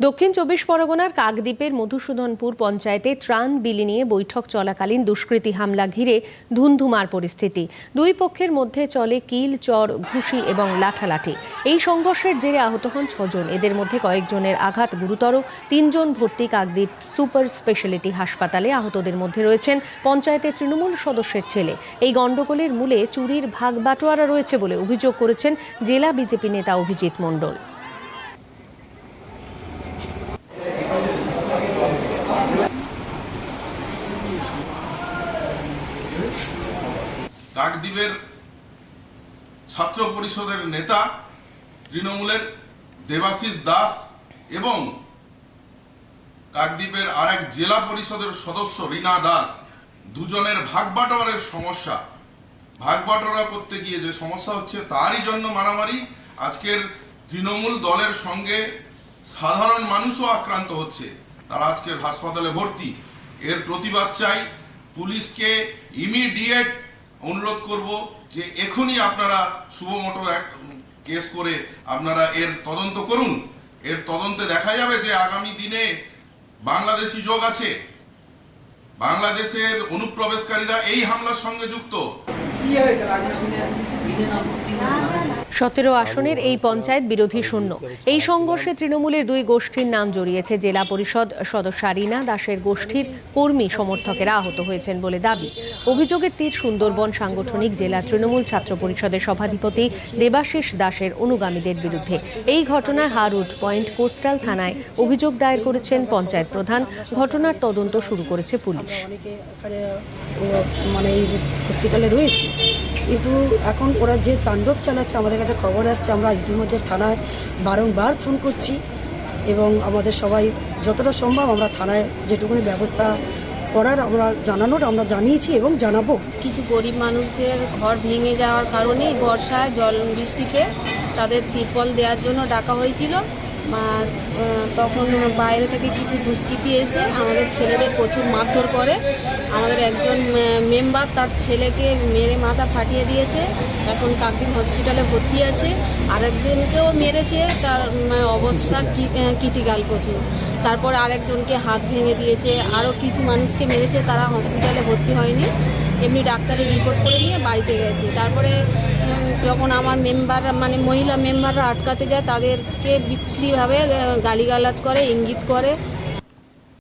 দক্ষিণ চব্বিশ পরগনার কাকদ্বীপের মধুসূদনপুর পঞ্চায়েতে ত্রাণ বিলি নিয়ে বৈঠক চলাকালীন দুষ্কৃতী হামলা ঘিরে ধুন্ধুমার পরিস্থিতি। দুই পক্ষের মধ্যে চলে কিল, চর, ঘুষি এবং লাঠালাঠি। এই সংঘর্ষের জেরে আহত হন ছজন। এদের মধ্যে কয়েকজনের আঘাত গুরুতর। তিনজন ভর্তি কাকদ্বীপ সুপার স্পেশালিটি হাসপাতালে আহতদের মধ্যে রয়েছেন পঞ্চায়েতের তৃণমূল সদস্যের ছেলে। এই গণ্ডগোলের মূলে চুরির ভাগ বাটোয়ারা রয়েছে বলে অভিযোগ করেছেন জেলা বিজেপি নেতা অভিজিৎ মণ্ডল। কাকদ্বীপের ছাত্র পরিষদের নেতা তৃণমূলের দেবাশিস দাস এবং কাকদ্বীপের আরেক জেলা পরিষদের সদস্য রীনা দাস দুজনের ভাগ বাটোয়ারের সমস্যা। ভাগ বাটোয়ারা করতে গিয়ে যে সমস্যা হচ্ছে তারই জন্য মারামারি। আজকের তৃণমূল দলের সঙ্গে সাধারণ মানুষও আক্রান্ত হচ্ছে। তারা আজকের হাসপাতালে ভর্তি। এর প্রতিবাদ চাই পুলিশকে ইমিডিয়েট অনুরোধ করব যে এখনই আপনারা শুভমোটো এক কেস করে আপনারা এর তদন্ত করুন। এর তদন্তে দেখা যাবে যে আগামী দিনে বাংলাদেশি যোগ আছে। বাংলাদেশের অনুপ্রবেশকারীরা এই হামলার সঙ্গে যুক্ত। সতেরো আসনের এই পঞ্চায়েত বিরোধী শূন্য। এই সংঘর্ষে তৃণমূলের দুই গোষ্ঠীর নাম জড়িয়েছে। জেলা পরিষদ সদস্য রীনা দাসের গোষ্ঠীর কর্মী সমর্থকেরা আহত হয়েছেন বলে দাবি। অভিযোগের তীর সুন্দরবন সাংগঠনিক জেলা তৃণমূল ছাত্র পরিষদের সভাধিপতি দেবাশিস দাসের অনুগামীদের বিরুদ্ধে। এই ঘটনায় হারউড পয়েন্ট কোস্টাল থানায় অভিযোগ দায়ের করেছেন পঞ্চায়েত প্রধান। ঘটনার তদন্ত শুরু করেছে পুলিশ। মানে হসপিটালে রয়েছে কিন্তু এখন ওরা যে তাণ্ডব চালাচ্ছে, আমাদের কাছে খবর আসছে, আমরা ইতিমধ্যে থানায় বারংবার ফোন করছি এবং আমাদের সবাই যতটা সম্ভব আমরা থানায় যেটুকুনি ব্যবস্থা করার আমরা জানানোর আমরা জানিয়েছি এবং জানাব। কিছু গরিব মানুষদের ঘর ভেঙে যাওয়ার কারণে বর্ষায় জল বৃষ্টিতে তাদের তিরপল দেওয়ার জন্য ডাকা হয়েছিল। তখন বাইরে থেকে কিছু দুষ্কৃতি এসে আমাদের ছেলেদের প্রচুর মারধর করে। আমাদের একজন মেম্বার তার ছেলেকে মেরে মাথা ফাটিয়ে দিয়েছে। এখন কাকদিন হসপিটালে ভর্তি আছে। আরেকজনকেও মেরেছে। তার অবস্থা ক্রিটিক্যাল প্রচুর। তারপর আরেকজনকে হাত ভেঙে দিয়েছে। আরও কিছু মানুষকে মেরেছে। তারা হসপিটালে ভর্তি হয়নি। এমনি ডাক্তারের রিপোর্ট করে নিয়ে বাড়িতে গেছে। তারপরে যখন আমার মেম্বার মানে মহিলা মেম্বাররা আটকাতে যায় তাদেরকে বিচ্ছিরিভাবে গালিগালাজ করে ইঙ্গিত করে।